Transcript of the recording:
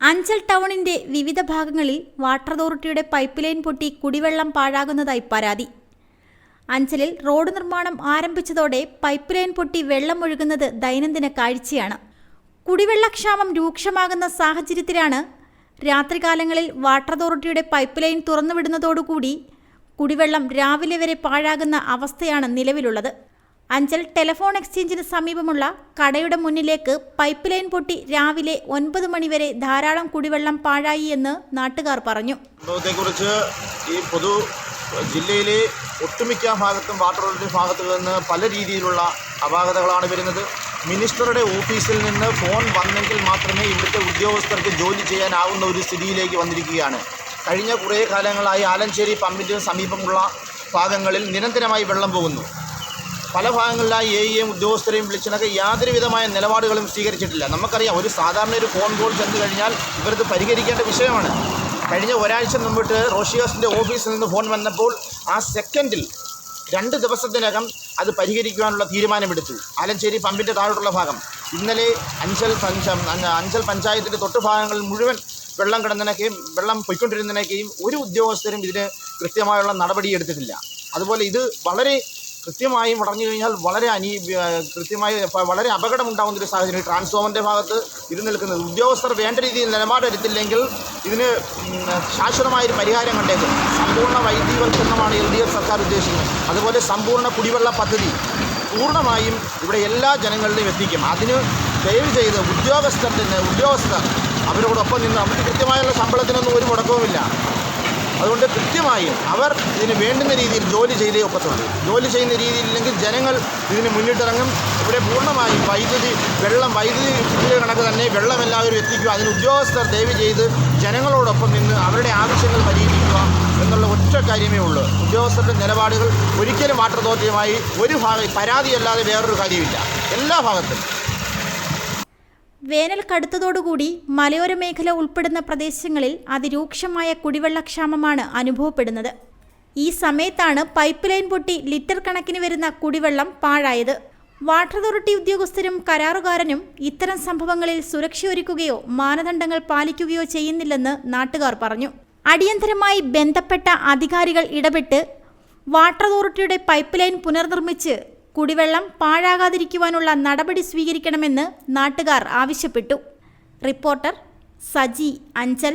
അഞ്ചൽ ടൗണിന്റെ വിവിധ ഭാഗങ്ങളിൽ വാട്ടർ അതോറിറ്റിയുടെ പൈപ്പ് ലൈൻ പൊട്ടി കുടിവെള്ളം പാഴാകുന്നതായി പരാതി. അഞ്ചലിൽ റോഡ് നിർമ്മാണം ആരംഭിച്ചതോടെ പൈപ്പ് ലൈൻ പൊട്ടി വെള്ളം ഒഴുകുന്നത് ദൈനംദിന കാഴ്ചയാണ്. കുടിവെള്ളക്ഷാമം രൂക്ഷമാകുന്ന സാഹചര്യത്തിലാണ് രാത്രികാലങ്ങളിൽ വാട്ടർ അതോറിറ്റിയുടെ പൈപ്പ് ലൈൻ തുറന്നുവിടുന്നതോടുകൂടി കുടിവെള്ളം രാവിലെ വരെ പാഴാകുന്ന അവസ്ഥയാണ് നിലവിലുള്ളത്. അഞ്ചൽ ടെലഫോൺ എക്സ്ചേഞ്ചിന് സമീപമുള്ള കടയുടെ മുന്നിലേക്ക് പൈപ്പ് ലൈൻ പൊട്ടി രാവിലെ ഒൻപത് മണിവരെ ധാരാളം കുടിവെള്ളം പാഴായി എന്ന് നാട്ടുകാർ പറഞ്ഞു. സംഭവത്തെക്കുറിച്ച് ഈ പൊതു ജില്ലയിലെ ഒട്ടുമിക്ക ഭാഗത്തും വാട്ടർ അതോറിറ്റി ഭാഗത്തു നിന്ന് പല രീതിയിലുള്ള അപാകതകളാണ് വരുന്നത്. മിനിസ്റ്ററുടെ ഓഫീസിൽ നിന്ന് ഫോൺ വന്നെങ്കിൽ മാത്രമേ ഇവിടുത്തെ ഉദ്യോഗസ്ഥർക്ക് ജോലി ചെയ്യാനാവുന്ന ഒരു സ്ഥിതിയിലേക്ക് വന്നിരിക്കുകയാണ്. കഴിഞ്ഞ കുറേ കാലങ്ങളായി ആലഞ്ചേരി പമ്പിന്റെ സമീപമുള്ള ഭാഗങ്ങളിൽ നിരന്തരമായി വെള്ളം പോകുന്നു. പല ഭാഗങ്ങളിലായി എ എം ഉദ്യോഗസ്ഥരെയും വിളിച്ചതൊക്കെ യാതൊരു വിധമായ നിലപാടുകളും സ്വീകരിച്ചിട്ടില്ല. നമുക്കറിയാം ഒരു സാധാരണ ഒരു ഫോൺ കോൾ ചെന്ന് കഴിഞ്ഞാൽ ഇവരത് പരിഹരിക്കേണ്ട വിഷയമാണ്. കഴിഞ്ഞ ഒരാഴ്ച മുമ്പിട്ട് റോഷിയോസിന്റെ ഓഫീസിൽ നിന്ന് ഫോൺ വന്നപ്പോൾ ആ സെക്കൻഡിൽ രണ്ട് ദിവസത്തിനകം അത് പരിഹരിക്കുവാനുള്ള തീരുമാനമെടുത്തു. ആലഞ്ചേരി പമ്പിന്റെ താഴോട്ടുള്ള ഭാഗം. ഇന്നലെ അഞ്ചൽ അഞ്ചൽ പഞ്ചായത്തിന്റെ തൊട്ട് ഭാഗങ്ങളിൽ മുഴുവൻ വെള്ളം കിടന്നതിനൊക്കെയും വെള്ളം പൊയ്ക്കൊണ്ടിരുന്നതിനൊക്കെയും ഒരു ഉദ്യോഗസ്ഥരും ഇതിന് കൃത്യമായുള്ള നടപടി എടുത്തിട്ടില്ല. അതുപോലെ ഇത് വളരെ കൃത്യമായും മുടങ്ങി കഴിഞ്ഞാൽ വളരെ അനീ കൃത്യമായി വളരെ അപകടമുണ്ടാകുന്ന ഒരു സാഹചര്യം. ട്രാൻസ്ഫോമറിന്റെ ഭാഗത്ത് ഇത് നിൽക്കുന്നത്. ഉദ്യോഗസ്ഥർ വേണ്ട രീതിയിൽ നിലപാടെടുത്തില്ലെങ്കിൽ ഇതിന് ശാശ്വതമായൊരു പരിഹാരം കണ്ടേക്കും. സമ്പൂർണ വൈദ്യുതിവൽക്കരണമാണ് എൽ ഡി എഫ് സർക്കാർ ഉദ്ദേശിക്കുന്നത്. അതുപോലെ സമ്പൂർണ കുടിവെള്ള പദ്ധതി പൂർണമായും ഇവിടെ എല്ലാ ജനങ്ങളിലും എത്തിക്കും. അതിന് ദയവ് ചെയ്ത് ഉദ്യോഗസ്ഥരുടെ ഉദ്യോഗസ്ഥർ അവരോടൊപ്പം നിന്ന് അവർക്ക് കൃത്യമായുള്ള ശമ്പളത്തിനൊന്നും ഒരു മുടക്കവുമില്ല. അതുകൊണ്ട് കൃത്യമായും അവർ ഇതിന് വേണ്ടുന്ന രീതിയിൽ ജോലി ചെയ്തേ ഒക്കത്തുള്ളൂ. ജോലി ചെയ്യുന്ന രീതിയിലില്ലെങ്കിൽ ജനങ്ങൾ ഇതിന് മുന്നിട്ടിറങ്ങും. ഇവിടെ പൂർണമായും വൈദ്യുതി വെള്ളം വൈദ്യുതി കണക്ക് തന്നെ വെള്ളം എല്ലാവരും എത്തിക്കുക അതിന് ഉദ്യോഗസ്ഥർ ദയവ് ചെയ്ത് ജനങ്ങളോടൊപ്പം നിന്ന് അവരുടെ ആവശ്യങ്ങൾ പരിഹരിക്കുക എന്നുള്ള ഒറ്റ കാര്യമേ ഉള്ളൂ. ഉദ്യോഗസ്ഥരുടെ നിലപാടുകൾ ഒരിക്കലും വാട്ടർ അതോറിറ്റിയുമായി ഒരു ഭാഗം പരാതിയല്ലാതെ വേറൊരു കാര്യമില്ല. എല്ലാ ഭാഗത്തും. വേനൽ കടുത്തതോടുകൂടി മലയോര മേഖല ഉൾപ്പെടുന്ന പ്രദേശങ്ങളിൽ അതിരൂക്ഷമായ കുടിവെള്ളക്ഷാമമാണ് അനുഭവപ്പെടുന്നത്. ഈ സമയത്താണ് പൈപ്പ് ലൈൻ പൊട്ടി ലിറ്റർ കണക്കിന് വരുന്ന കുടിവെള്ളം പാഴായത്. വാട്ടർ അതോറിറ്റി ഉദ്യോഗസ്ഥരും കരാറുകാരനും ഇത്തരം സംഭവങ്ങളിൽ സുരക്ഷയൊരുക്കുകയോ മാനദണ്ഡങ്ങൾ പാലിക്കുകയോ ചെയ്യുന്നില്ലെന്ന് നാട്ടുകാർ പറഞ്ഞു. അടിയന്തരമായി ബന്ധപ്പെട്ട അധികാരികൾ ഇടപെട്ട് വാട്ടർ അതോറിറ്റിയുടെ പൈപ്പ് ലൈൻ പുനർനിർമ്മിച്ച് കുടിവെള്ളം പാഴാകാതിരിക്കുവാനുള്ള നടപടി സ്വീകരിക്കണമെന്ന് നാട്ടുകാർ ആവശ്യപ്പെട്ടു. റിപ്പോർട്ടർ സജി അഞ്ചൽ.